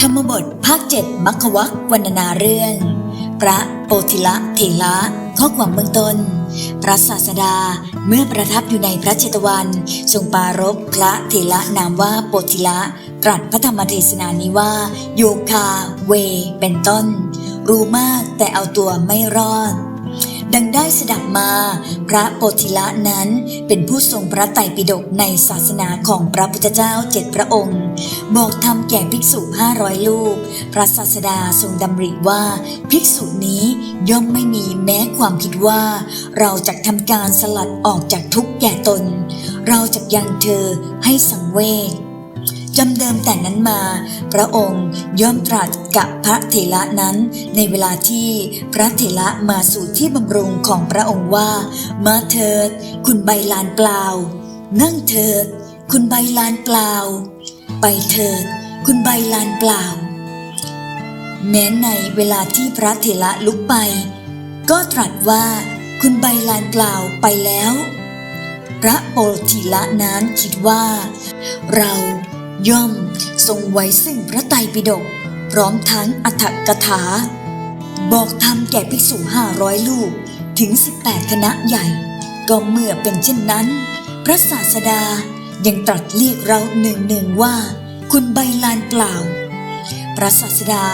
ธรรมบทภาคเจ็ดมัคควักวรรณนาเรื่อง พระโปธิละเถระข้อความเบื้องต้น พระศาสดาเมื่อประทับอยู่ในพระเจตวันทรงปรารภพระเถระนามว่าโปธิละตรัสพระธรรมเทศนานี้ว่า โยคาเวเป็นต้น รู้มากแต่เอาตัวไม่รอด ดังได้สดับมา พระโปธิละนั้นเป็นผู้ทรงพระไตรปิฎกในศาสนาของพระพุทธเจ้าเจ็ดพระองค์ บอกธรรมแก่ภิกษุห้าร้อยลูก พระศาสดาทรงดำริว่า ภิกษุนี้ย่อมไม่มีแม้ความคิดว่า เราจะทำการสลัดออกจากทุกข์แก่ตน เราจะยังเธอให้สังเวช จำเดิมแต่นั้นมา พระองค์ย่อมตรัสกับพระเถระนั้นในเวลาที่พระเถระมาสู่ที่บำรุงของพระองค์ว่า มาเถิด คุณใบลานเปล่า นั่งเถิด คุณใบลานเปล่า ไปเถิด คุณใบลานเปล่า แม้ในเวลาที่พระเถระลุกไป ก็ตรัสว่าคุณใบลานเปล่าไปแล้ว พระโปธิละนั้นคิดว่า เรา ย่อมทรงไว้ซึ่งพระไตรปิฎกพร้อมทั้งอัฏฐกถา บอกธรรมแก่ภิกษุห้าร้อยลูกถึง 18 คณะใหญ่ ก็เมื่อเป็นเช่นนั้น พระศาสดายังตรัสเรียกเราหนึ่งหนึ่งว่า คุณใบลานเปล่า พระศาสดา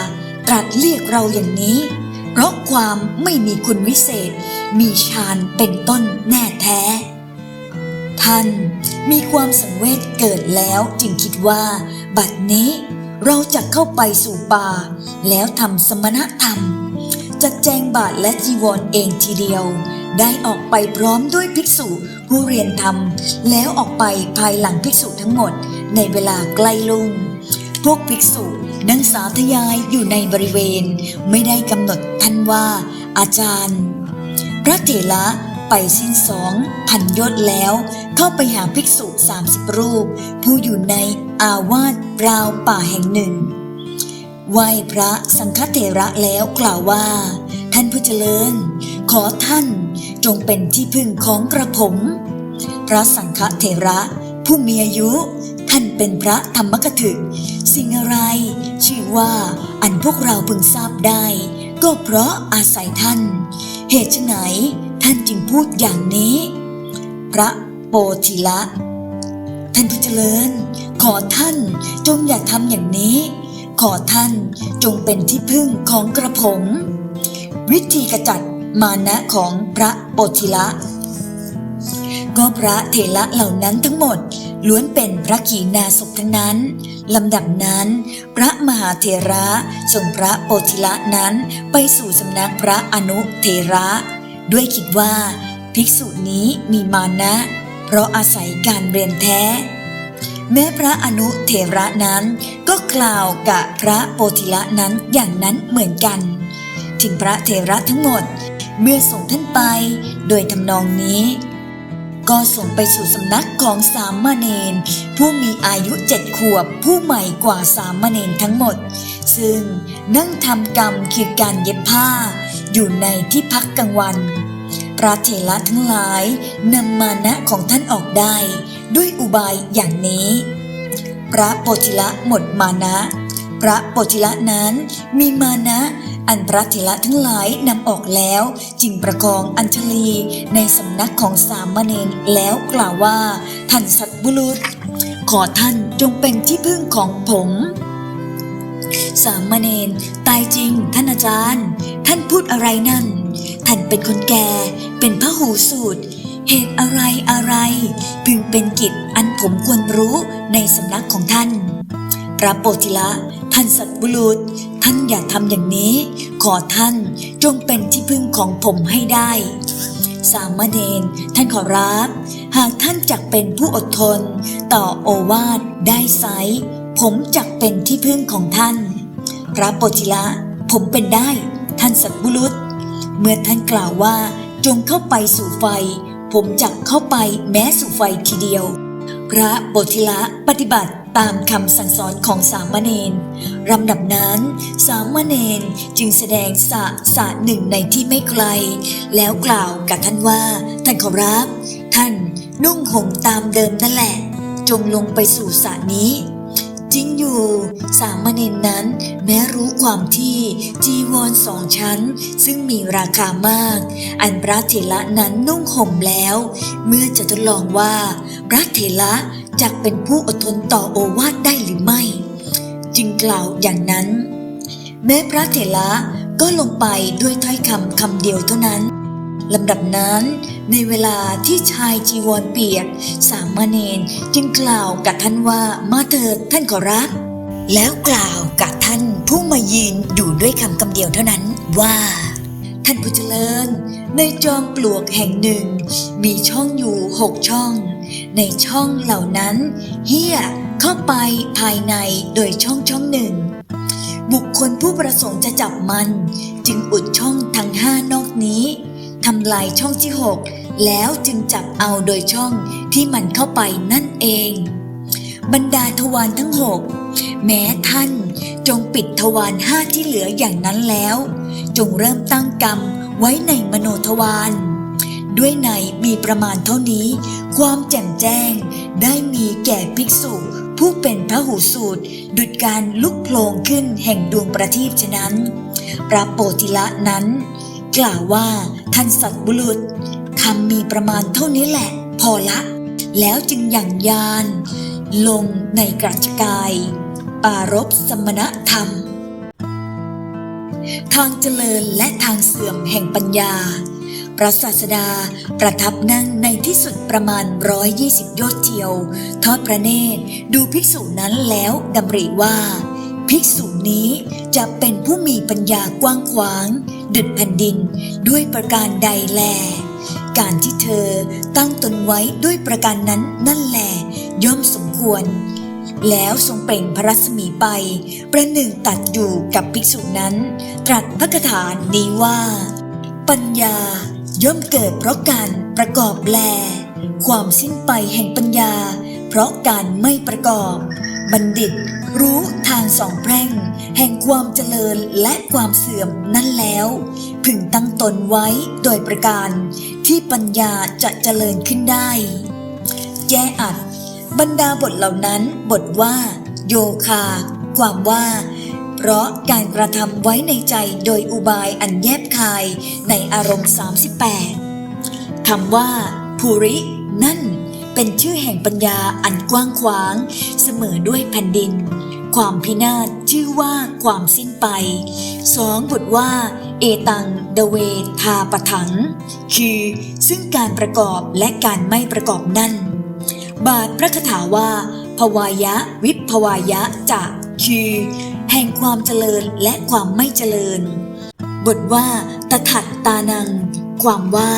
ตรัสเรียกเราอย่างนี้ เพราะความไม่มีคุณวิเศษ มีฌานเป็นต้นแน่แท้ ท่านมีความสังเวชเกิดแล้วจึงคิดว่า บัดนี้เราจะเข้าไปสู่ป่า แล้วทำสมณธรรมจัดแจงบาทและจีวรเองทีเดียว ได้ออกไปพร้อมด้วยภิกษุผู้เรียนธรรม แล้วออกไปภายหลังภิกษุทั้งหมด ในเวลาใกล้ลุงพวกภิกษุนั่งสาธยายอยู่ในบริเวณ ไม่ได้กำหนดท่านว่า อาจารย์ พระเถระ ไปสิ้นสองพันยศแล้ว เข้าไปหาภิกษุสามสิบรูป ผู้อยู่ในอาวาสราวป่าแห่งหนึ่งไหว้พระสังฆเถระแล้วกล่าวว่า ท่านผู้เจริญ ขอท่านจงเป็นที่พึ่งของกระผม พระสังฆเถระ ผู้มีอายุ ท่านเป็นพระธรรมกถึก สิ่งอะไร ชื่อว่าอันพวกเราพึงทราบได้ ก็เพราะอาศัยท่าน เหตุไฉนานจึงพูดอย่างนี้ พระโปธิละท่านผู้เจริญ ขอท่านจงอย่าทำอย่างนี้ ขอท่านจงเป็นที่พึ่งของกระผม วิธีกระจัดมานะของพระโปธิละ ก็พระเถระเหล่านั้นทั้งหมดล้วนเป็นพระขีณาสพทั้งนั้นลำดับนั้น พระมหาเถระส่งพระโปธิละนั้นไปสู่สำนักพระอนุเถระ ด้วยคิดว่าภิกษุนี้มีมานะ เพราะอาศัยการเรียนแท้ แม้พระอนุเถระนั้นก็กล่าวกับพระโปธิละนั้นอย่างนั้นเหมือนกันถึงพระเถระทั้งหมดเมื่อส่งท่านไปโดยทำนองนี้ ก็ส่งไปสู่สำนักของสามเณรผู้มีอายุเจ็ดขวบผู้ใหม่กว่าสามเณรทั้งหมด ซึ่งนั่งทำกรรมคือการเย็บผ้า อยู่ในที่พักกลางวัน พระเถระทั้งหลายนำมานะของท่านออกได้ด้วยอุบายอย่างนี้ พระโปธิละหมดมานะ พระโปธิละนั้นมีมานะอันพระเถระทั้งหลายนำออกแล้วจึงประคองอัญชลีในสำนักของสามเณรแล้วกล่าวว่าท่านสัตบุรุษ ขอท่านจงเป็นที่พึ่งของผม สามเณรตายจริง ท่านอาจารย์ ท่านพูดอะไรนั่น ท่านเป็นคนแก่ เป็นพระหูสูตร เหตุอะไรอะไร พึงเป็นกิจอันผมควรรู้ในสำนักของท่าน พระโปธิละ ท่านสัตบุรุษ ท่านอย่าทำอย่างนี้ ขอท่านจงเป็นที่พึ่งของผมให้ได้ สามเณรท่านขอรับ หากท่านจักเป็นผู้อดทน ต่อโอวาทได้ไซ ผมจักเป็นที่พึ่งของท่าน พระโปธิละ ผมเป็นได้ ท่านสัตบุรุษ เมื่อท่านกล่าวว่าจงเข้าไปสู่ไฟ ผมจักเข้าไปแม้สู่ไฟทีเดียว พระโปธิละปฏิบัติตามคำสั่งสอนของสามเณรลำดับนั้น สามเณรจึงแสดงสะสะหนึ่งในที่ไม่ไกล แล้วกล่าวกับท่านว่า ท่านขอรับ ท่านนุ่งห่มตามเดิมนั่นแหละ จงลงไปสู่สระนี้ จริงอยู่สามเณรนั้น แม้รู้ความที่จีวรสองชั้น ซึ่งมีราคามาก อันพระเถระนั้นนุ่งห่มแล้ว เมื่อจะทดลองว่า พระเถระจักเป็นผู้อดทนต่อโอวาทได้หรือไม่ จึงกล่าวอย่างนั้น แม้พระเถระก็ลงไปด้วยถ้อยคำคำเดียวเท่านั้น ลำดับนั้นในเวลาที่ชายจีวรเปียก สามเณรจึงกล่าวกับท่านว่ามาเถิดท่านขอรับแล้วกล่าวกับท่านผู้มายืนอยู่ด้วยคำคำเดียวเท่านั้นว่า ท่านผู้เจริญ ในจอมปลวกแห่งหนึ่ง มีช่องอยู่หกช่อง ในช่องเหล่านั้น เฮียเข้าไปภายในโดยช่องช่องหนึ่งบุคคลผู้ประสงค์จะจับมัน จึงอุดช่องทั้งห้านอกนี้ ทำลายช่องที่หกแล้วจึงจับเอาโดยช่องที่มันเข้าไปนั่นเอง บรรดาทวารทั้งหกแม้ท่านจงปิดทวารห้าที่เหลืออย่างนั้นแล้ว จงเริ่มตั้งกรรมไว้ในมโนทวารด้วยในมีประมาณเท่านี้ ความแจ่มแจ้งได้มีแก่ภิกษุ ผู้เป็นพระหูสูตร ดุจการลุกโผล่ขึ้นแห่งดวงประทีปฉะนั้น พระโปธิละนั้น กล่าวว่าท่านสัตว์บุรุษคำมีประมาณเท่านี้แหละ พอละ แล้วจึงยังยาน ลงในกรัชกาย ปารบสมณธรรม ทางเจริญและทางเสื่อมแห่งปัญญา พระศาสดาประทับนั่งในที่สุดประมาณ120โยชน์เทียว ทอดพระเนตรดูภิกษุนั้นแล้วดำริว่า ภิกษุนี้จะเป็นผู้มีปัญญากว้างขวาง ดุจแผ่นดินด้วยประการใดแล การที่เธอตั้งตนไว้ด้วยประการนั้นนั่นแหละย่อมสมควร แล้วทรงเปล่งพระรัศมีไป ประหนึ่งตัดอยู่กับภิกษุนั้น ตรัสพระคาถานี้ว่า ปัญญาย่อมเกิดเพราะการประกอบแล ความสิ้นไปแห่งปัญญา เพราะการไม่ประกอบ บัณฑิตรู้ สองแพร่ง แห่งความเจริญและความเสื่อมนั่นแล้ว พึงตั้งตนไว้โดยประการ ที่ปัญญาจะเจริญขึ้นได้แก้อัด บรรดาบทเหล่านั้นบทว่า โยคา ความว่า เพราะการกระทำไว้ในใจโดยอุบายอันแยบคายในอารมณ์ 38คำว่าภูริ นั่นเป็นชื่อแห่งปัญญาอันกว้างขวาง เสมอด้วยแผ่นดิน ความพินาศชื่อว่าความสิ้นไปสองบทว่า เอตังเดเวทาปะถัง คือซึ่งการประกอบและการไม่ประกอบนั่น บาทพระคาถาว่า ภวายะวิภวายะจะคือ แห่งความเจริญและความไม่เจริญ บทว่าตถัดตานัง ความว่า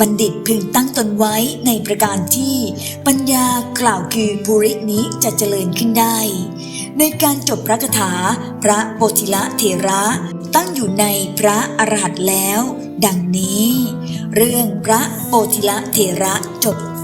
บัณฑิตพึงตั้งตนไว้ในประการที่ ปัญญากล่าวคือภูรินี้จะเจริญขึ้นได้ ในการจบพระคาถา พระโพธิละเถระตั้งอยู่ในพระอรหันต์แล้ว ดังนี้ เรื่องพระโพธิละเถระจบ